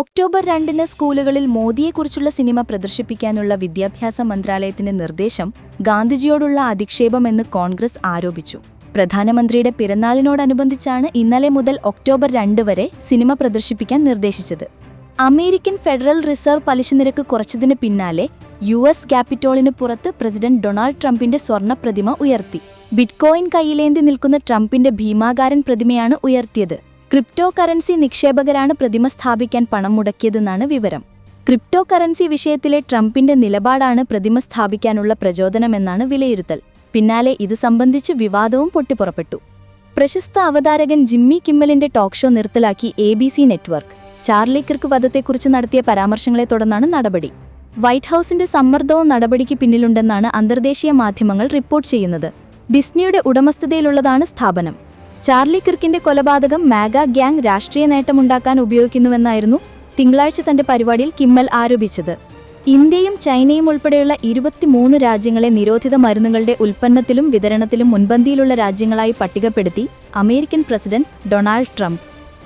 October രണ്ടിന് സ്കൂളുകളിൽ മോദിയെക്കുറിച്ചുള്ള cinema പ്രദർശിപ്പിക്കാനുള്ള വിദ്യാഭ്യാസ മന്ത്രാലയത്തിന്റെ നിർദ്ദേശം ഗാന്ധിജിയോടുള്ള അധിക്ഷേപമെന്ന് കോൺഗ്രസ് ആരോപിച്ചു. പ്രധാനമന്ത്രിയുടെ പിറന്നാളിനോടനുബന്ധിച്ചാണ് ഇന്നലെ മുതൽ ഒക്ടോബർ രണ്ട് വരെ സിനിമ പ്രദർശിപ്പിക്കാൻ നിർദ്ദേശിച്ചത്. അമേരിക്കൻ ഫെഡറൽ റിസർവ് പലിശ നിരക്ക് കുറച്ചതിന് പിന്നാലെ യു എസ് ക്യാപിറ്റോളിന് പുറത്ത് പ്രസിഡന്റ് ഡൊണാൾഡ് ട്രംപിന്റെ സ്വർണ പ്രതിമ ഉയർത്തി. ബിറ്റ്കോയിൻ കൈയിലേന്തി നിൽക്കുന്ന ട്രംപിന്റെ ഭീമാകാരൻ പ്രതിമയാണ് ഉയർത്തിയത്. ക്രിപ്റ്റോ കറൻസി നിക്ഷേപകരാണ് പ്രതിമ സ്ഥാപിക്കാൻ പണം മുടക്കിയതെന്നാണ് വിവരം. ക്രിപ്റ്റോ കറൻസി വിഷയത്തിലെ ട്രംപിന്റെ നിലപാടാണ് പ്രതിമ സ്ഥാപിക്കാനുള്ള പ്രചോദനമെന്നാണ് വിലയിരുത്തൽ. പിന്നാലെ ഇത് സംബന്ധിച്ച് വിവാദവും പൊട്ടിപ്പുറപ്പെട്ടു. പ്രശസ്ത അവതാരകൻ ജിമ്മി കിമ്മലിന്റെ ടോക്ക് ഷോ നിർത്തലാക്കി A B C network. Charlie Kirk വധത്തെക്കുറിച്ച് നടത്തിയ പരാമർശങ്ങളെ തുടർന്നാണ് നടപടി. വൈറ്റ് ഹൌസിന്റെ സമ്മർദ്ദവും നടപടിക്ക് പിന്നിലുണ്ടെന്നാണ് അന്തർദേശീയ മാധ്യമങ്ങൾ റിപ്പോർട്ട് ചെയ്യുന്നത്. ഡിസ്നിയുടെ ഉടമസ്ഥതയിലുള്ളതാണ് സ്ഥാപനം. ചാർലി കിർക്കിന്റെ കൊലപാതകം മാഗ ഗ്യാങ് രാഷ്ട്രീയ നേട്ടമുണ്ടാക്കാൻ ഉപയോഗിക്കുന്നുവെന്നായിരുന്നു തിങ്കളാഴ്ച തന്റെ പരിപാടിയിൽ കിമ്മൽ ആരോപിച്ചത്. ഇന്ത്യയും ചൈനയും ഉൾപ്പെടെയുള്ള ഇരുപത്തിമൂന്ന് രാജ്യങ്ങളെ നിരോധിത മരുന്നുകളുടെ ഉൽപ്പന്നത്തിലും വിതരണത്തിലും മുൻപന്തിയിലുള്ള രാജ്യങ്ങളായി പട്ടികപ്പെടുത്തി അമേരിക്കൻ പ്രസിഡന്റ് ഡൊണാൾഡ് ട്രംപ്.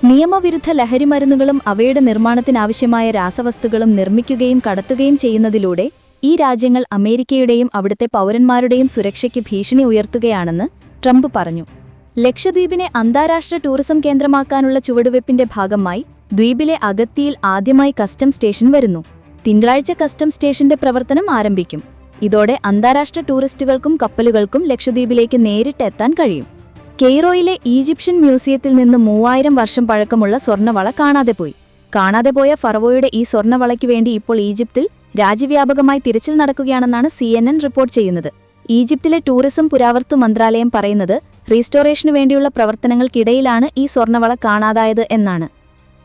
നിയമവിരുദ്ധ ലഹരിമരുന്നുകളും അവയുടെ നിർമ്മാണത്തിനാവശ്യമായ രാസവസ്തുക്കളും നിർമ്മിക്കുകയും കടത്തുകയും ചെയ്യുന്നതിലൂടെ ഈ രാജ്യങ്ങൾ അമേരിക്കയുടെയും അവിടുത്തെ പൗരന്മാരുടെയും സുരക്ഷയ്ക്ക് ഭീഷണി ഉയർത്തുകയാണെന്ന് ട്രംപ് പറഞ്ഞു. ലക്ഷദ്വീപിനെ അന്താരാഷ്ട്ര ടൂറിസം കേന്ദ്രമാക്കാനുള്ള ചുവടുവയ്പ്പിന്റെ ഭാഗമായി ദ്വീപിലെ അഗത്തിയിൽ ആദ്യമായി കസ്റ്റം സ്റ്റേഷൻ വരുന്നു. തിങ്കളാഴ്ച കസ്റ്റം സ്റ്റേഷന്റെ പ്രവർത്തനം ആരംഭിക്കും. ഇതോടെ അന്താരാഷ്ട്ര ടൂറിസ്റ്റുകൾക്കും കപ്പലുകൾക്കും ലക്ഷദ്വീപിലേക്ക് നേരിട്ട് എത്താൻ കഴിയും. കെയ്റോയിലെ ഈജിപ്ഷ്യൻ മ്യൂസിയത്തിൽ നിന്ന് മൂവായിരം വർഷം പഴക്കമുള്ള സ്വർണവള കാണാതെ പോയി. കാണാതെ പോയ ഫറവോയുടെ ഈ സ്വർണവളയ്ക്ക് വേണ്ടി ഇപ്പോൾ ഈജിപ്തിൽ രാജ്യവ്യാപകമായി തിരച്ചിൽ നടക്കുകയാണെന്നാണ് സി റിപ്പോർട്ട് ചെയ്യുന്നത്. ഈജിപ്തിലെ ടൂറിസം പുരാവർത്തു മന്ത്രാലയം പറയുന്നത് റീസ്റ്റോറേഷനു വേണ്ടിയുള്ള പ്രവർത്തനങ്ങൾക്കിടയിലാണ് ഈ സ്വർണവള കാണാതായത് എന്നാണ്.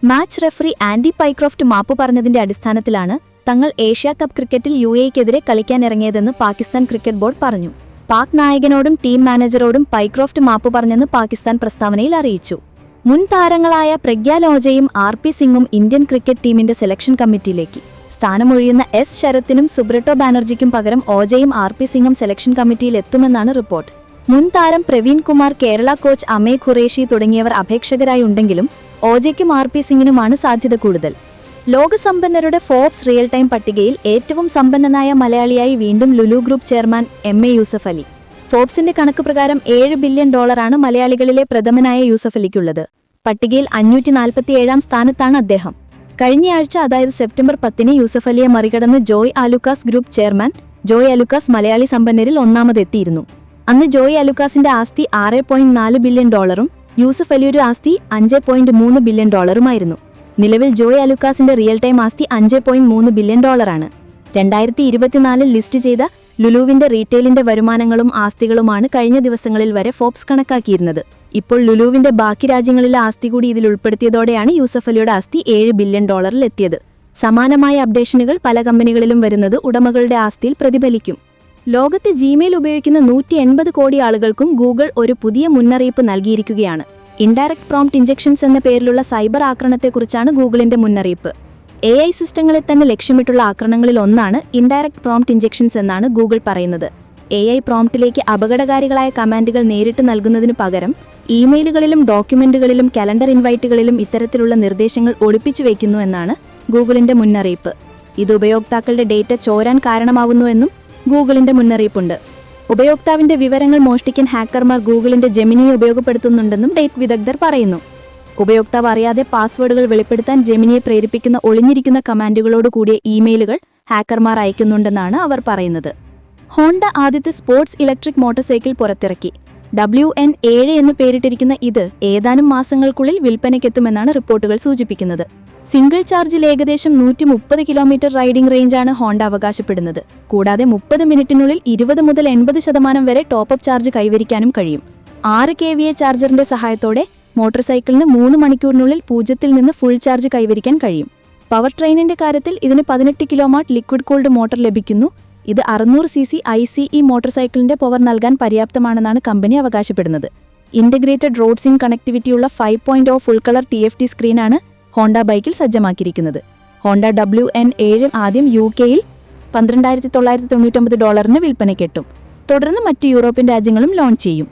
മാച്ച് റെഫറി ആൻഡി പൈക്രോഫ്റ്റ് മാപ്പ് പറഞ്ഞതിന്റെ അടിസ്ഥാനത്തിലാണ് തങ്ങൾ ഏഷ്യ കപ്പ് ക്രിക്കറ്റിൽ യു എക്കെതിരെ കളിക്കാനിറങ്ങിയതെന്ന് പാകിസ്ഥാൻ ക്രിക്കറ്റ് ബോർഡ് പറഞ്ഞു. പാക് നായകനോടും ടീം മാനേജറോടും പൈക്രോഫ്റ്റ് മാപ്പ് പറഞ്ഞെന്ന് പാകിസ്ഥാൻ പ്രസ്താവനയിൽ അറിയിച്ചു. മുൻ താരങ്ങളായ പ്രഗ്യാലോജയും ആർ പി സിംഗും ഇന്ത്യൻ ക്രിക്കറ്റ് ടീമിന്റെ സെലക്ഷൻ കമ്മിറ്റിയിലേക്ക്. സ്ഥാനമൊഴിയുന്ന എസ് ശരത്തിനും സുബ്രട്ടോ ബാനർജിക്കും പകരം ഓജയും ആർ പി സിംഗും സെലക്ഷൻ കമ്മിറ്റിയിൽ എത്തുമെന്നാണ് റിപ്പോർട്ട്. മുൻ താരം പ്രവീൺ കുമാർ കേരള കോച്ച് അമേ ഖുറേഷി തുടങ്ങിയവർ അപേക്ഷകരായി ഉണ്ടെങ്കിലും ഓജയ്ക്കും ആർ പി സിംഗിനുമാണ് സാധ്യത കൂടുതൽ. ലോകസമ്പന്നരുടെ ഫോബ്സ് റിയൽ ടൈം പട്ടികയിൽ ഏറ്റവും സമ്പന്നനായ മലയാളിയായി വീണ്ടും Lulu group chairman M A Yusuf Ali. ഫോബ്സിന്റെ കണക്ക് പ്രകാരം ഏഴ് ബില്യൺ ഡോളറാണ് മലയാളികളിലെ പ്രഥമനായ യൂസഫ് അലിക്കുള്ളത്. പട്ടികയിൽ അഞ്ഞൂറ്റി നാൽപ്പത്തിയേഴാം സ്ഥാനത്താണ് അദ്ദേഹം. കഴിഞ്ഞയാഴ്ച അതായത് സെപ്റ്റംബർ പത്തിന് യൂസഫ് അലിയെ മറികടന്ന് ജോയ് ആലുക്കാസ് ഗ്രൂപ്പ് ചെയർമാൻ ജോയ് അലുക്കാസ് മലയാളി സമ്പന്നരിൽ ഒന്നാമതെത്തിയിരുന്നു. അന്ന് ജോയ് അലുക്കാസിന്റെ ആസ്തി ആറ് പോയിന്റ് നാല് ബില്യൺ ഡോളറും യൂസഫ് അലിയുടെ ആസ്തി അഞ്ച് പോയിന്റ് മൂന്ന് ബില്യൺ ഡോളറുമായിരുന്നു. നിലവിൽ ജോയ് അലുക്കാസിന്റെ റിയൽ ടൈം ആസ്തി അഞ്ച് പോയിന്റ് മൂന്ന് ബില്യൺ ഡോളറാണ്. രണ്ടായിരത്തി ഇരുപത്തിനാലിൽ ലിസ്റ്റ് ചെയ്ത ലുലുവിന്റെ റീറ്റെയിലിന്റെ വരുമാനങ്ങളും ആസ്തികളുമാണ് കഴിഞ്ഞ ദിവസങ്ങളിൽ വരെ ഫോബ്സ് കണക്കാക്കിയിരുന്നത്. ഇപ്പോൾ ലുലുവിന്റെ ബാക്കി രാജ്യങ്ങളിലെ ആസ്തി കൂടി ഇതിൽ ഉൾപ്പെടുത്തിയതോടെയാണ് യൂസഫ് അലിയുടെ ആസ്തി ഏഴ് ബില്യൺ ഡോളറിൽ എത്തിയത് സമാനമായ അപ്ഡേഷനുകൾ പല കമ്പനികളിലും വരുന്നത് ഉടമകളുടെ ആസ്തിയിൽ പ്രതിഫലിക്കും. ലോകത്തെ ജിമെയിൽ ഉപയോഗിക്കുന്ന നൂറ്റി എൺപത് കോടി ആളുകൾക്കും ഗൂഗിൾ ഒരു പുതിയ മുന്നറിയിപ്പ് നൽകിയിരിക്കുകയാണ്. ഇൻഡയറക്ട് പ്രോംപ്റ്റ് ഇഞ്ചക്ഷൻസ് എന്ന പേരിലുള്ള സൈബർ ആക്രമണത്തെക്കുറിച്ചാണ് ഗൂഗിളിന്റെ മുന്നറിയിപ്പ്. എ ഐ സിസ്റ്റങ്ങളെ തന്നെ ലക്ഷ്യമിട്ടുള്ള ആക്രമണങ്ങളിൽ ഒന്നാണ് ഇൻഡയറക്ട് പ്രോംപ്റ്റ് ഇഞ്ചക്ഷൻസ് എന്നാണ് ഗൂഗിൾ പറയുന്നത്. എ ഐ പ്രോംപ്റ്റിലേക്ക് അപകടകാരികളായ കമാൻഡുകൾ നേരിട്ട് നൽകുന്നതിനു പകരം ഇമെയിലുകളിലും ഡോക്യുമെന്റുകളിലും കലണ്ടർ ഇൻവൈറ്റുകളിലും ഇത്തരത്തിലുള്ള നിർദ്ദേശങ്ങൾ ഒളിപ്പിച്ചു വയ്ക്കുന്നു എന്നാണ് ഗൂഗിളിന്റെ മുന്നറിയിപ്പ്. ഇത് ഉപയോക്താക്കളുടെ ഡേറ്റ ചോരാൻ കാരണമാവുന്നുവെന്നും ഗൂഗിളിന്റെ മുന്നറിയിപ്പുണ്ട്. ഉപയോക്താവിന്റെ വിവരങ്ങൾ മോഷ്ടിക്കാൻ ഹാക്കർമാർ ഗൂഗിളിന്റെ ജെമിനിയെ ഉപയോഗപ്പെടുത്തുന്നുണ്ടെന്നും ഡേറ്റ് വിദഗ്ധർ പറയുന്നു. ഉപയോക്താവ് അറിയാതെ പാസ്വേഡുകൾ വെളിപ്പെടുത്താൻ ജെമിനിയെ പ്രേരിപ്പിക്കുന്ന ഒളിഞ്ഞിരിക്കുന്ന കമാൻഡുകളോട് കൂടിയ ഇമെയിലുകൾ ഹാക്കർമാർ അയക്കുന്നുണ്ടെന്നാണ് അവർ പറയുന്നത്. ഹോണ്ട ആദ്യത്തെ സ്പോർട്സ് ഇലക്ട്രിക് മോട്ടോർസൈക്കിൾ പുറത്തിറക്കി. ഡബ്ല്യു എൻ ഏഴ് എന്ന് പേരിട്ടിരിക്കുന്ന ഇത് ഏതാനും മാസങ്ങൾക്കുള്ളിൽ വിൽപ്പനയ്ക്കെത്തുമെന്നാണ് റിപ്പോർട്ടുകൾ സൂചിപ്പിക്കുന്നത്. സിംഗിൾ ചാർജിൽ ഏകദേശം നൂറ്റി മുപ്പത് കിലോമീറ്റർ റൈഡിംഗ് റേഞ്ചാണ് ഹോണ്ട അവകാശപ്പെടുന്നത്. കൂടാതെ മുപ്പത് മിനിറ്റിനുള്ളിൽ ഇരുപത് മുതൽ എൺപത് ശതമാനം വരെ ടോപ്പ് അപ്പ് ചാർജ് കൈവരിക്കാനും കഴിയും. ആറ് കെ വി എ ചാർജറിന്റെ സഹായത്തോടെ മോട്ടോർ സൈക്കിളിന് മൂന്ന് മണിക്കൂറിനുള്ളിൽ പൂജ്യത്തിൽ നിന്ന് ഫുൾ ചാർജ് കൈവരിക്കാൻ കഴിയും. പവർ ട്രെയിനിന്റെ കാര്യത്തിൽ ഇതിന് പതിനെട്ട് കിലോമാട്ട് ലിക്വിഡ് കൂൾഡ് മോട്ടോർ ലഭിക്കുന്നു. ഇത് അറുന്നൂറ് C C I C E motor സൈക്കിളിന്റെ പവർ നൽകാൻ പര്യാപ്തമാണെന്നാണ് കമ്പനി അവകാശപ്പെടുന്നത്. Integrated road sim കണക്ടിവിറ്റിയുള്ള five point O full colour T F T സ്ക്രീനാണ് Honda ബൈക്കിൽ സജ്ജമാക്കിയിരിക്കുന്നത്. ഹോണ്ട ഡബ്ല്യു എൻ ഏഴ് ആദ്യം യു കെയിൽ പന്ത്രണ്ടായിരത്തി തൊള്ളായിരത്തി തൊണ്ണൂറ്റൊമ്പത് ഡോളറിന് വിൽപ്പനയ്ക്കെട്ടും. തുടർന്ന് മറ്റ് യൂറോപ്യൻ രാജ്യങ്ങളും ലോഞ്ച് ചെയ്യും.